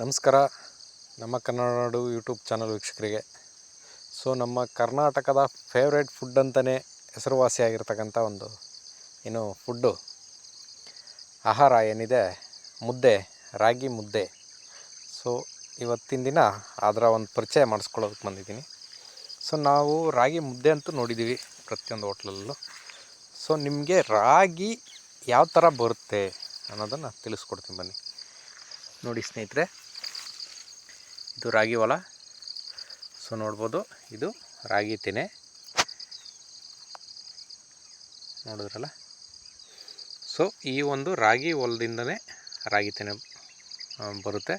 ನಮಸ್ಕಾರ. ನಮ್ಮ Kannada YouTube channel ವೀಕ್ಷಕರಿಗೆ. ಸೊ, ನಮ್ಮ ಕರ್ನಾಟಕದ ಫೇವ್ರೇಟ್ ಫುಡ್ ಅಂತಲೇ ಹೆಸರುವಾಸಿಯಾಗಿರ್ತಕ್ಕಂಥ ಒಂದು, ಏನು ಫುಡ್ಡು ಆಹಾರ ಏನಿದೆ? ಮುದ್ದೆ, ರಾಗಿ ಮುದ್ದೆ. ಸೊ, ಇವತ್ತಿನ ದಿನ ಅದರ ಒಂದು ಪರಿಚಯ ಮಾಡಿಸ್ಕೊಳ್ಳೋದಕ್ಕೆ ಬಂದಿದ್ದೀನಿ. ಸೊ, ನಾವು ರಾಗಿ ಮುದ್ದೆ ಅಂತೂ ನೋಡಿದ್ದೀವಿ ಪ್ರತಿಯೊಂದು ಹೋಟ್ಲಲ್ಲೂ. ಸೊ, ನಿಮಗೆ ರಾಗಿ ಯಾವ ಥರ ಬರುತ್ತೆ ಅನ್ನೋದನ್ನು ತಿಳಿಸ್ಕೊಡ್ತೀನಿ ಬನ್ನಿ. ನೋಡಿ ಸ್ನೇಹಿತರೆ. ಇದು ರಾಗಿ ಹೊಲ. ಸೊ ನೋಡ್ಬೋದು. ಇದು ರಾಗಿ ತೆನೆ. ನೋಡಿದ್ರಲ್ಲ? ಸೊ ಈ ಒಂದು ರಾಗಿ ಹೊಲದಿಂದನೇ ರಾಗಿ ತೆನೆ ಬರುತ್ತೆ.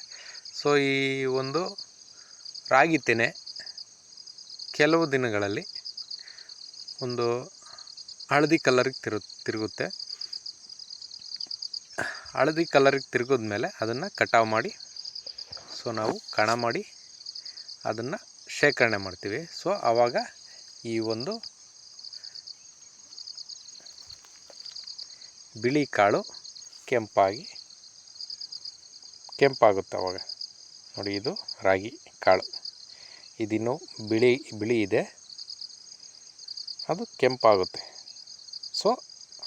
ಸೊ ಈ ಒಂದು ರಾಗಿ ತೆನೆ ಕೆಲವು ದಿನಗಳಲ್ಲಿ ಒಂದು ಹಳದಿ ಕಲರಿಗೆ ತಿರು, ತಿರುಗುತ್ತೆ. ಹಳದಿ ಕಲರಿಗೆ ತಿರುಗಿದ ಮೇಲೆ ಅದನ್ನು ಕಟಾವು ಮಾಡಿ ಸೊ ನಾವು ಕಣ ಮಾಡಿ ಅದನ್ನು ಶೇಖರಣೆ ಮಾಡ್ತೀವಿ. ಸೊ ಆವಾಗ ಈ ಒಂದು ಬಿಳಿ ಕಾಳು ಕೆಂಪಾಗಿ ಕೆಂಪಾಗುತ್ತೆ ಅವಾಗ. ನೋಡಿ ಇದು ರಾಗಿ ಕಾಳು. ಇದಿನ್ನು ಬಿಳಿ ಬಿಳಿ ಇದೆ. ಅದು ಕೆಂಪಾಗುತ್ತೆ. ಸೊ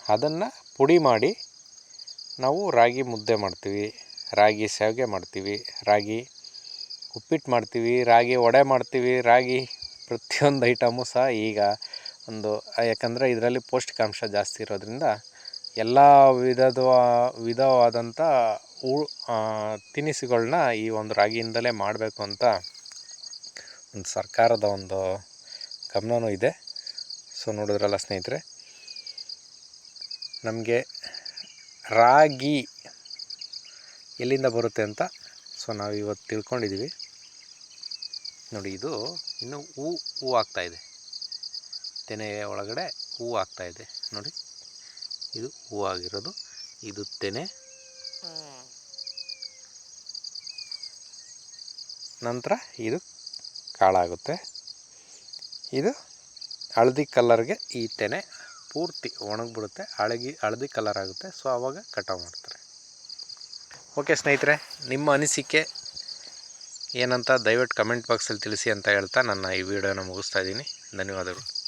ಅದನ್ನು ಪುಡಿ ಮಾಡಿ ನಾವು ರಾಗಿ ಮುದ್ದೆ ಮಾಡ್ತೀವಿ. ರಾಗಿ ಶಾವಿಗೆ ಮಾಡ್ತೀವಿ, ರಾಗಿ ಉಪ್ಪಿಟ್ಟು ಮಾಡ್ತೀವಿ, ರಾಗಿ ವಡೆ ಮಾಡ್ತೀವಿ, ರಾಗಿ ಪ್ರತಿಯೊಂದು ಐಟಮು ಸಹ ಈಗ ಒಂದು, ಯಾಕಂದರೆ ಇದರಲ್ಲಿ ಪೌಷ್ಟಿಕಾಂಶ ಜಾಸ್ತಿ ಇರೋದ್ರಿಂದ ಎಲ್ಲ ವಿಧದ ವಿಧವಾದಂಥ ಉ ತಿನಿಸುಗಳನ್ನ ಈ ಒಂದು ರಾಗಿಯಿಂದಲೇ ಮಾಡಬೇಕು ಅಂತ ಒಂದು ಸರ್ಕಾರದ ಒಂದು ಗಮನವೂ ಇದೆ. ಸೊ ನೋಡಿದ್ರಲ್ಲ ಸ್ನೇಹಿತರೆ, ನಮಗೆ ರಾಗಿ ಎಲ್ಲಿಂದ ಬರುತ್ತೆ ಅಂತ ಸೊ ನಾವು ಇವತ್ತು ತಿಳ್ಕೊಂಡಿದ್ದೀವಿ. ನೋಡಿ, ಇದು ಇನ್ನು ಹೂ ಹೂ ಆಗ್ತಾಯಿದೆ ತೆನೆಯ ಒಳಗಡೆ ಹೂ ಆಗ್ತಾಯಿದೆ ನೋಡಿ, ಇದು ಹೂ ಆಗಿರೋದು. ಇದು ತೆನೆ. ನಂತರ ಇದು ಕಾಳಾಗುತ್ತೆ. ಇದು ಹಳದಿ ಕಲರ್ಗೆ ಈ ತೆನೆ ಪೂರ್ತಿ ಒಣಗಿಬಿಡುತ್ತೆ. ಹಳಗಿ, ಹಳದಿ ಕಲರ್ ಆಗುತ್ತೆ. ಸೊ ಆವಾಗ ಕಟಾವು ಮಾಡ್ತಾರೆ. ಓಕೆ ಸ್ನೇಹಿತರೆ, ನಿಮ್ಮ ಅನಿಸಿಕೆ ಏನಂತ ದಯವಿಟ್ಟು ಕಮೆಂಟ್ ಬಾಕ್ಸಲ್ಲಿ ತಿಳಿಸಿ ಅಂತ ಹೇಳ್ತಾ ನನ್ನ ಈ ವಿಡಿಯೋನ ಮುಗಿಸ್ತಾ ಇದ್ದೀನಿ. ಧನ್ಯವಾದಗಳು.